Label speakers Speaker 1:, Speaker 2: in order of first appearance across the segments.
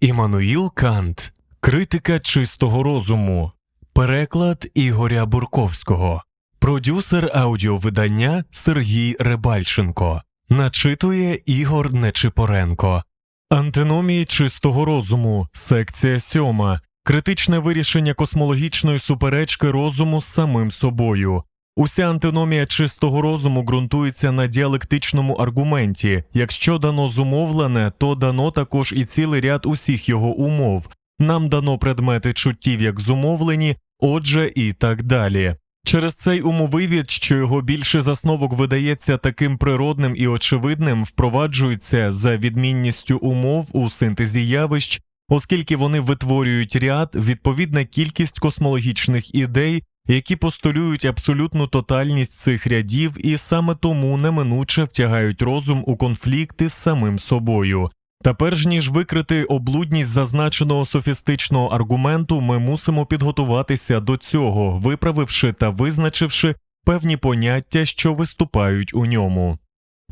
Speaker 1: Іммануїл Кант Критика чистого розуму. Переклад Ігоря Бурковського. Продюсер аудіовидання Сергій Рибальченко. Начитує Ігор Нечипоренко. Антиномії чистого розуму. Секція сьома. Критичне вирішення космологічної суперечки розуму з самим собою. Уся антиномія чистого розуму ґрунтується на діалектичному аргументі. Якщо дано зумовлене, то дано також і цілий ряд усіх його умов. Нам дано предмети чуттів як зумовлені, отже, і так далі. Через цей умовивід, що його більше засновок видається таким природним і очевидним, впроваджується за відмінністю умов у синтезі явищ, оскільки вони витворюють ряд, відповідна кількість космологічних ідей, які постулюють абсолютну тотальність цих рядів і саме тому неминуче втягають розум у конфлікти з самим собою. Та перш ніж викрити облудність зазначеного софістичного аргументу, ми мусимо підготуватися до цього, виправивши та визначивши певні поняття, що виступають у ньому.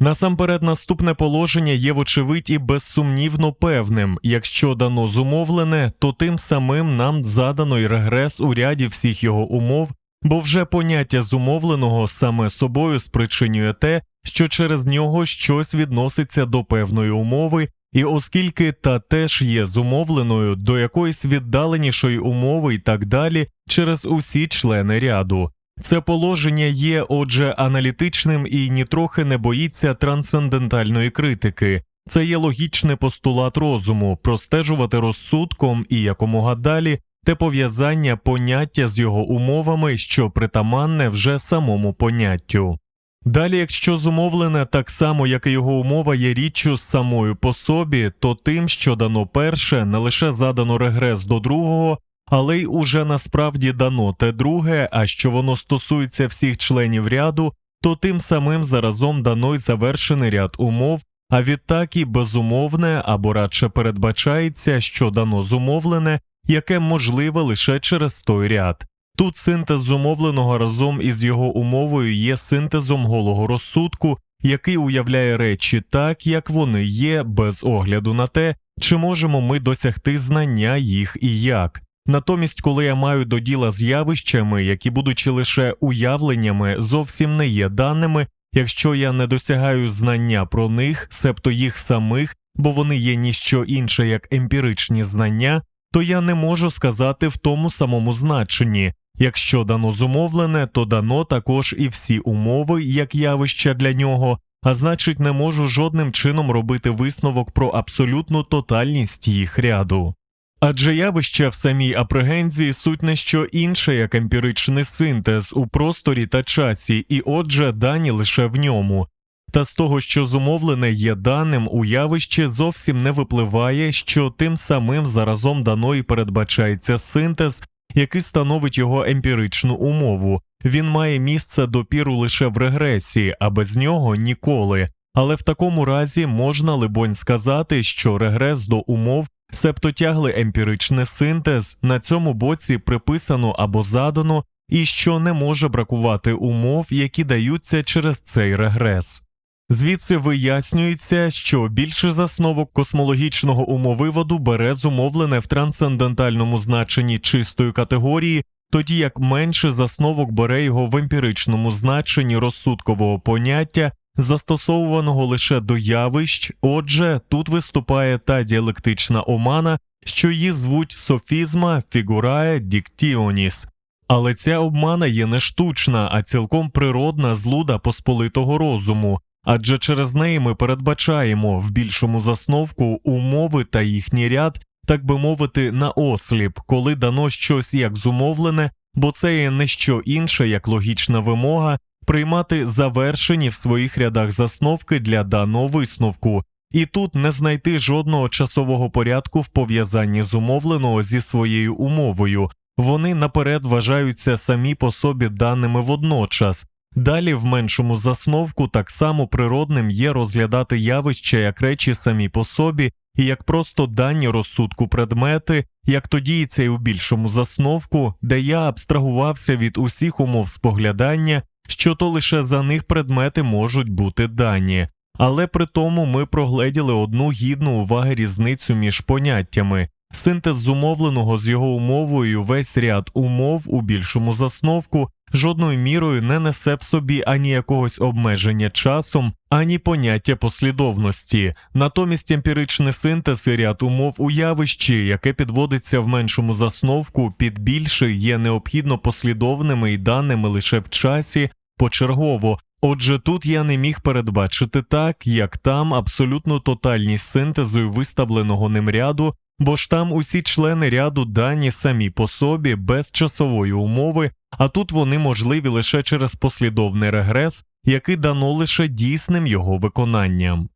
Speaker 1: Насамперед, наступне положення є вочевидь і безсумнівно певним. Якщо дано зумовлене, то тим самим нам задано й регрес у ряді всіх його умов, бо вже поняття зумовленого саме собою спричинює те, що через нього щось відноситься до певної умови, і оскільки та теж є зумовленою до якоїсь віддаленішої умови і так далі через усі члени ряду. Це положення є, отже, аналітичним і нітрохи не боїться трансцендентальної критики. Це є логічний постулат розуму простежувати розсудком і якомога далі те пов'язання поняття з його умовами, що притаманне вже самому поняттю. Далі, якщо зумовлене так само, як і його умова є річчю самою по собі, то тим, що дано перше, не лише задано регрес до другого, але й уже насправді дано те друге, а що воно стосується всіх членів ряду, то тим самим заразом дано й завершений ряд умов, а відтак і безумовне або радше передбачається, що дано зумовлене, яке можливе лише через той ряд. Тут синтез зумовленого разом із його умовою є синтезом голого розсудку, який уявляє речі так, як вони є, без огляду на те, чи можемо ми досягти знання їх і як. Натомість, коли я маю до діла з явищами, які, будучи лише уявленнями, зовсім не є даними, якщо я не досягаю знання про них, себто їх самих, бо вони є ніщо інше як емпіричні знання, то я не можу сказати в тому самому значенні. Якщо дано зумовлене, то дано також і всі умови як явища для нього, а значить, не можу жодним чином робити висновок про абсолютну тотальність їх ряду. Адже явища в самій апрегензії суть не що інше, як емпіричний синтез у просторі та часі, і отже, дані лише в ньому. Та з того, що зумовлене є даним у явищі, зовсім не випливає, що тим самим заразом дано і передбачається синтез, який становить його емпіричну умову. Він має місце допіру лише в регресії, а без нього ніколи. Але в такому разі можна либонь сказати, що регрес до умов, себто тягли емпіричний синтез, на цьому боці приписано або задано, і що не може бракувати умов, які даються через цей регрес. Звідси вияснюється, що більше засновок космологічного умовиводу бере зумовлене в трансцендентальному значенні чистої категорії, тоді як менше засновок бере його в емпіричному значенні розсудкового поняття, застосовуваного лише до явищ, отже, тут виступає та діалектична омана, що її звуть софізма фігурає діктіоніс. Але ця обмана є не штучна, а цілком природна злуда посполитого розуму адже через неї ми передбачаємо в більшому засновку умови та їхній ряд, так би мовити, на осліп, коли дано щось як зумовлене, бо це є не що інше, як логічна вимога, приймати завершені в своїх рядах засновки для даного висновку. І тут не знайти жодного часового порядку в пов'язанні зумовленого зі своєю умовою, вони наперед вважаються самі по собі даними водночас, Далі в меншому засновку так само природним є розглядати явища як речі самі по собі і як просто дані розсудку предмети, як то діється й у більшому засновку, де я абстрагувався від усіх умов споглядання, що то лише за них предмети можуть бути дані. але при тому ми прогледіли одну гідну уваги різницю між поняттями. Синтез зумовленого з його умовою весь ряд умов у більшому засновку жодною мірою не несе в собі ані якогось обмеження часом, ані поняття послідовності. Натомість емпіричний синтез і ряд умов у явищі, яке підводиться в меншому засновку, під більше є необхідно послідовними і даними лише в часі почергово. Отже, тут я не міг передбачити так, як там абсолютну тотальність синтезу і виставленого ним ряду, бо ж там усі члени ряду дані самі по собі без часової умови, а тут вони можливі лише через послідовний регрес, який дано лише дійсним його виконанням.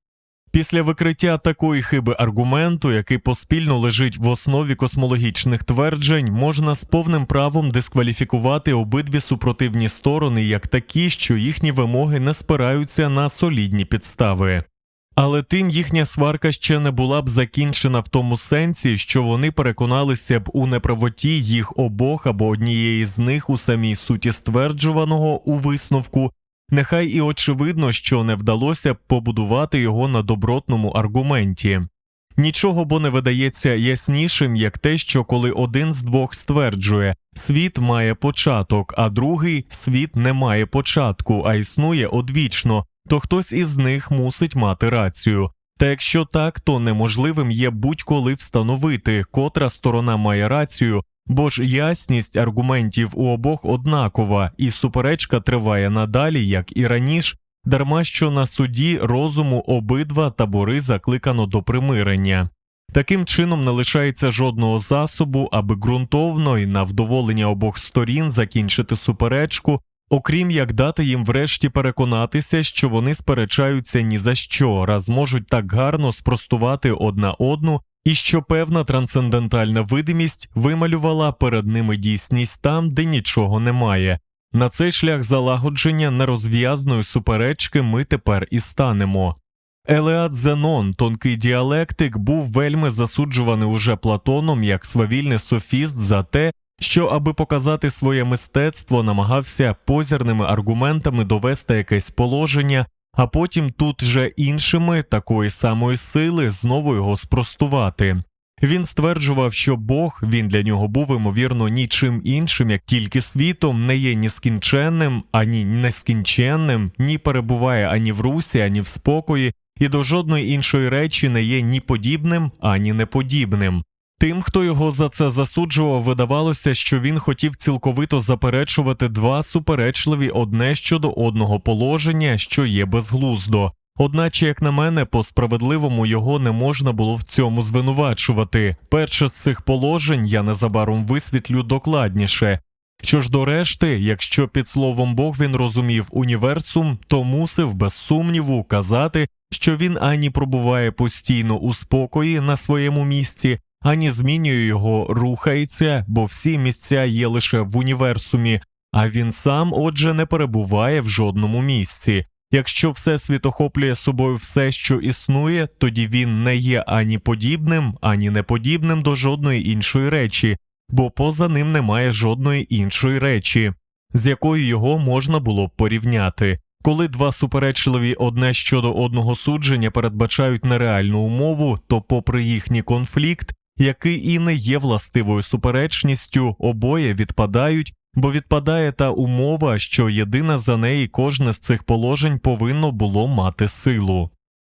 Speaker 1: Після викриття такої хиби аргументу, який поспільно лежить в основі космологічних тверджень, можна з повним правом дискваліфікувати обидві супротивні сторони як такі, що їхні вимоги не спираються на солідні підстави. Але тим їхня сварка ще не була б закінчена в тому сенсі, що вони переконалися б у неправоті їх обох або однієї з них у самій суті стверджуваного у висновку, нехай і очевидно, що не вдалося б побудувати його на добротному аргументі. Нічого бо не видається яснішим, як те, що коли один з двох стверджує світ має початок, а другий світ не має початку, а існує одвічно, то хтось із них мусить мати рацію. Та якщо так, то неможливим є будь-коли встановити, котра сторона має рацію, бо ж ясність аргументів у обох однакова, і суперечка триває надалі, як і раніше, дарма що на суді розуму обидва табори закликано до примирення. Таким чином не лишається жодного засобу, аби ґрунтовно і на вдоволення обох сторін закінчити суперечку, окрім як дати їм врешті переконатися, що вони сперечаються ні за що, раз можуть так гарно спростувати одна одну, і що певна трансцендентальна видимість вималювала перед ними дійсність там, де нічого немає. На цей шлях залагодження нерозв'язної суперечки ми тепер і станемо. Елеат Зенон, тонкий діалектик, був вельми засуджуваний уже Платоном як свавільний софіст за те, що, аби показати своє мистецтво, намагався позірними аргументами довести якесь положення, а потім тут же іншими такої самої сили знову його спростувати. Він стверджував, що Бог він для нього був ймовірно нічим іншим, як тільки світом, не є ні скінченним, ані нескінченним, ні перебуває ані в русі, ані в спокої, і до жодної іншої речі не є ні подібним, ані неподібним. Тим, хто його за це засуджував, видавалося, що він хотів цілковито заперечувати два суперечливі одне щодо одного положення, що є безглуздо. Одначе, як на мене, по справедливому його не можна було в цьому звинувачувати. Перше з цих положень я незабаром висвітлю докладніше. Що ж до решти, якщо під словом Бог він розумів універсум, то мусив без сумніву казати, що він ані пробуває постійно у спокої на своєму місці, ані змінює його, рухається, бо всі місця є лише в універсумі, а він сам, отже, не перебуває в жодному місці. Якщо всесвіт охоплює собою все, що існує, тоді він не є ані подібним, ані неподібним до жодної іншої речі, бо поза ним немає жодної іншої речі, з якою його можна було б порівняти. Коли два суперечливі одне щодо одного судження передбачають нереальну умову, то, попри їхній конфлікт, який і не є властивою суперечністю, обоє відпадають, бо відпадає та умова, що єдина за неї кожне з цих положень повинно було мати силу.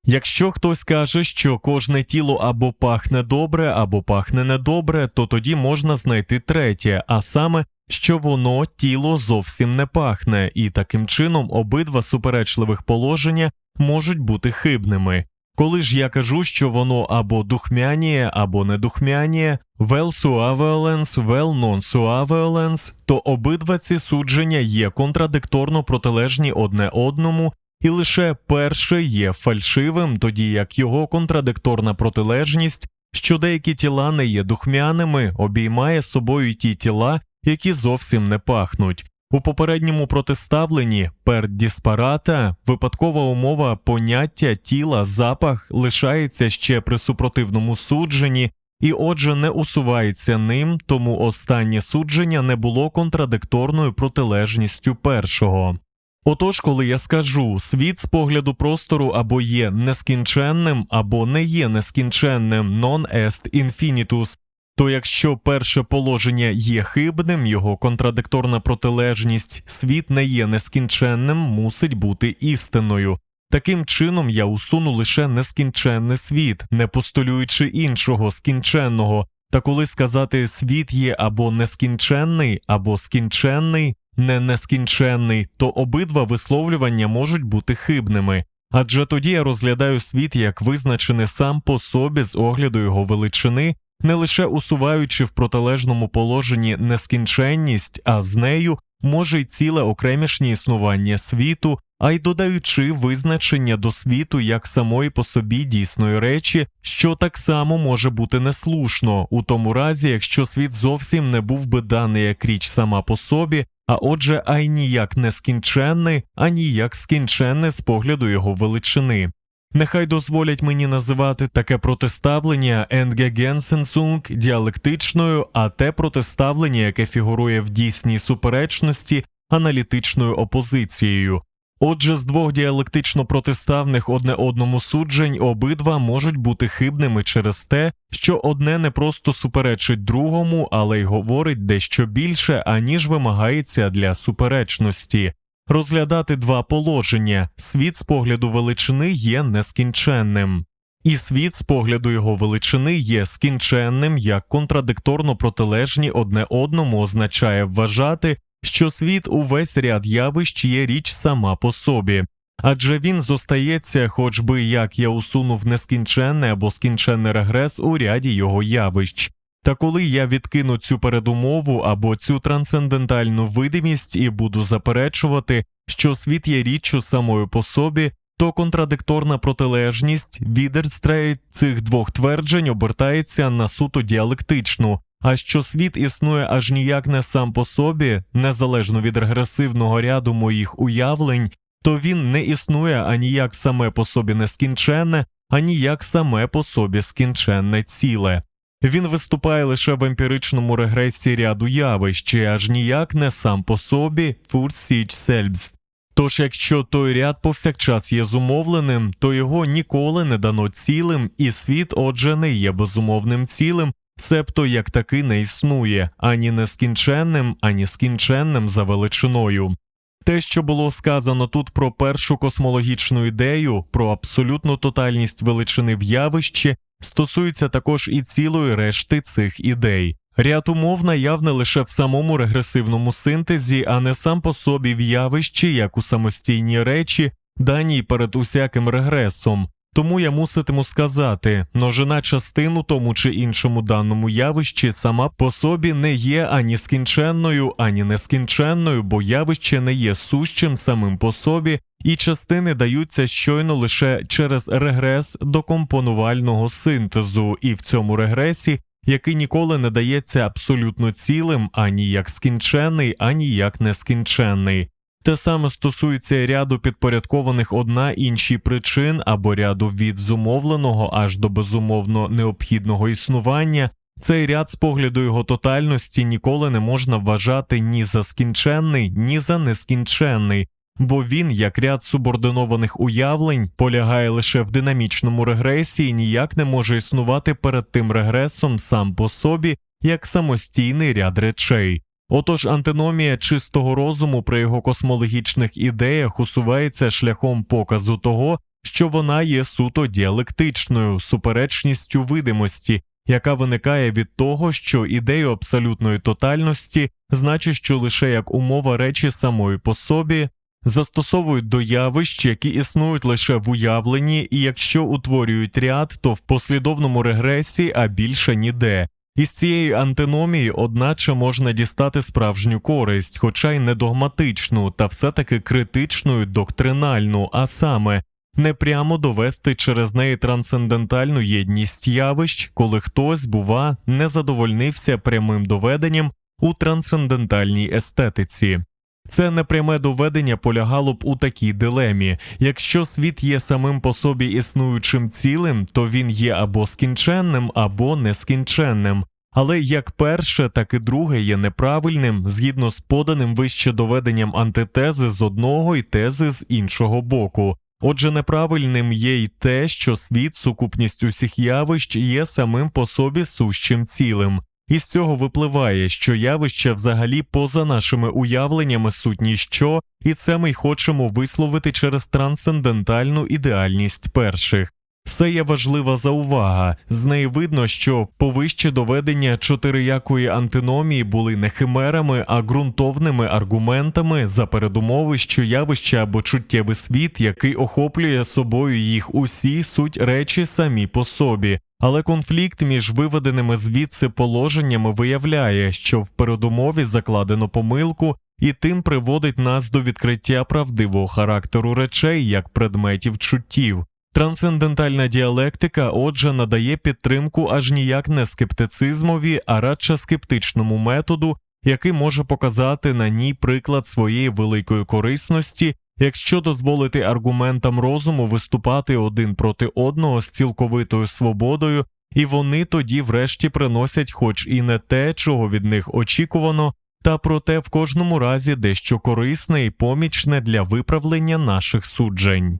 Speaker 1: Якщо хтось каже, що кожне тіло або пахне добре, або пахне недобре, то тоді можна знайти третє, а саме, що воно тіло зовсім не пахне, і таким чином обидва суперечливих положення можуть бути хибними. Коли ж я кажу, що воно або духмяніє, або недухмяніє, well suaveolens, well non suaveolens, то обидва ці судження є контрадикторно протилежні одне одному, і лише перше є фальшивим, тоді як його контрадикторна протилежність, що деякі тіла не є духмяними, обіймає собою ті тіла, які зовсім не пахнуть. У попередньому протиставленні per disparata випадкова умова поняття тіла запах лишається ще при супротивному судженні, і отже не усувається ним, тому останнє судження не було контрадикторною протилежністю першого. Отож, коли я скажу, світ з погляду простору або є нескінченним, або не є нескінченним non est infinitus, то якщо перше положення є хибним, його контрадикторна протилежність, світ не є нескінченним, мусить бути істиною. Таким чином я усуну лише нескінченний світ, не постулюючи іншого скінченного. Та коли сказати світ є або нескінченний, або скінченний, не нескінченний, то обидва висловлювання можуть бути хибними. Адже тоді я розглядаю світ як визначений сам по собі з огляду його величини, не лише усуваючи в протилежному положенні нескінченність, а з нею може й ціле окремішнє існування світу, а й додаючи визначення до світу як самої по собі дійсної речі, що так само може бути неслушно, у тому разі, якщо світ зовсім не був би даний як річ сама по собі, а отже, ай ніяк не скінченний, а ніяк скінченний з погляду його величини. Нехай дозволять мені називати таке протиставлення Енгегенсенсунг діалектичною, а те протиставлення, яке фігурує в дійсній суперечності, аналітичною опозицією. Отже, з двох діалектично протиставних одне одному суджень обидва можуть бути хибними через те, що одне не просто суперечить другому, але й говорить дещо більше, аніж вимагається для суперечності. Розглядати два положення. Світ з погляду величини є нескінченним, і світ з погляду його величини є скінченним, як контрадикторно протилежні одне одному означає вважати, що світ увесь ряд явищ є річ сама по собі, адже він зостається, хоч би як я усунув нескінченний або скінченний регрес у ряді його явищ. Та коли я відкину цю передумову або цю трансцендентальну видимість і буду заперечувати, що світ є річчю самою по собі, то контрадикторна протилежність відерстрейт цих двох тверджень обертається на суто діалектичну, а що світ існує аж ніяк не сам по собі, незалежно від регресивного ряду моїх уявлень, то він не існує аніяк саме по собі нескінченне, аніяк саме по собі скінченне ціле. Він виступає лише в емпіричному регресі ряду явищ, аж ніяк не сам по собі фурсіч сельбст. Тож, якщо той ряд повсякчас є зумовленим, то його ніколи не дано цілим, і світ, отже, не є безумовним цілим, себто як таки не існує ані нескінченним, ані скінченним за величиною. Те, що було сказано тут про першу космологічну ідею, про абсолютну тотальність величини в явищі, стосується також і цілої решти цих ідей. Ряд умов наявне лише в самому регресивному синтезі, а не сам по собі в явищі, як у самостійній речі, даній перед усяким регресом. Тому я муситиму сказати, множина частин у тому чи іншому даному явищі сама по собі не є ані скінченною, ані нескінченною, бо явище не є сущим самим по собі, і частини даються щойно лише через регрес до компонувального синтезу, і в цьому регресі, який ніколи не дається абсолютно цілим, ані як скінчений, ані як нескінченний. Те саме стосується ряду підпорядкованих одна іншій причин або ряду від зумовленого аж до безумовно необхідного існування. Цей ряд з погляду його тотальності ніколи не можна вважати ні за скінченний, ні за нескінченний, бо він, як ряд субординованих уявлень, полягає лише в динамічному регресі і ніяк не може існувати перед тим регресом сам по собі як самостійний ряд речей. Отож, антиномія чистого розуму при його космологічних ідеях усувається шляхом показу того, що вона є суто діалектичною суперечністю видимості, яка виникає від того, що ідею абсолютної тотальності, значить, що лише як умова речі самої по собі, застосовують до явищ, які існують лише в уявленні, і якщо утворюють ряд, то в послідовному регресі, а більше ніде. Із цієї антиномії, одначе, можна дістати справжню користь, хоча й не догматичну, та все-таки критичну доктринальну, а саме не прямо довести через неї трансцендентальну єдність явищ, коли хтось, бува, не задовольнився прямим доведенням у трансцендентальній естетиці. Це непряме доведення полягало б у такій дилемі: якщо світ є самим по собі існуючим цілим, то він є або скінченним, або нескінченним. Але як перше, так і друге є неправильним згідно з поданим вище доведенням антитези з одного і тези з іншого боку. Отже, неправильним є й те, що світ, сукупність усіх явищ, є самим по собі сущим цілим. І з цього випливає, що явища взагалі поза нашими уявленнями суть ніщо, і це ми й хочемо висловити через трансцендентальну ідеальність перших. Це є важлива заувага. З неї видно, що повище доведення чотириякої антиномії були не химерами, а ґрунтовними аргументами за передумови, що явище або чуттєвий світ, який охоплює собою їх усі, суть речі самі по собі. Але конфлікт між виведеними звідси положеннями виявляє, що в передумові закладено помилку, і тим приводить нас до відкриття правдивого характеру речей як предметів чуттів. Трансцендентальна діалектика, отже, надає підтримку аж ніяк не скептицизмові, а радше скептичному методу, який може показати на ній приклад своєї великої корисності, якщо дозволити аргументам розуму виступати один проти одного з цілковитою свободою, і вони тоді врешті приносять хоч і не те, чого від них очікувано, та проте в кожному разі дещо корисне і помічне для виправлення наших суджень.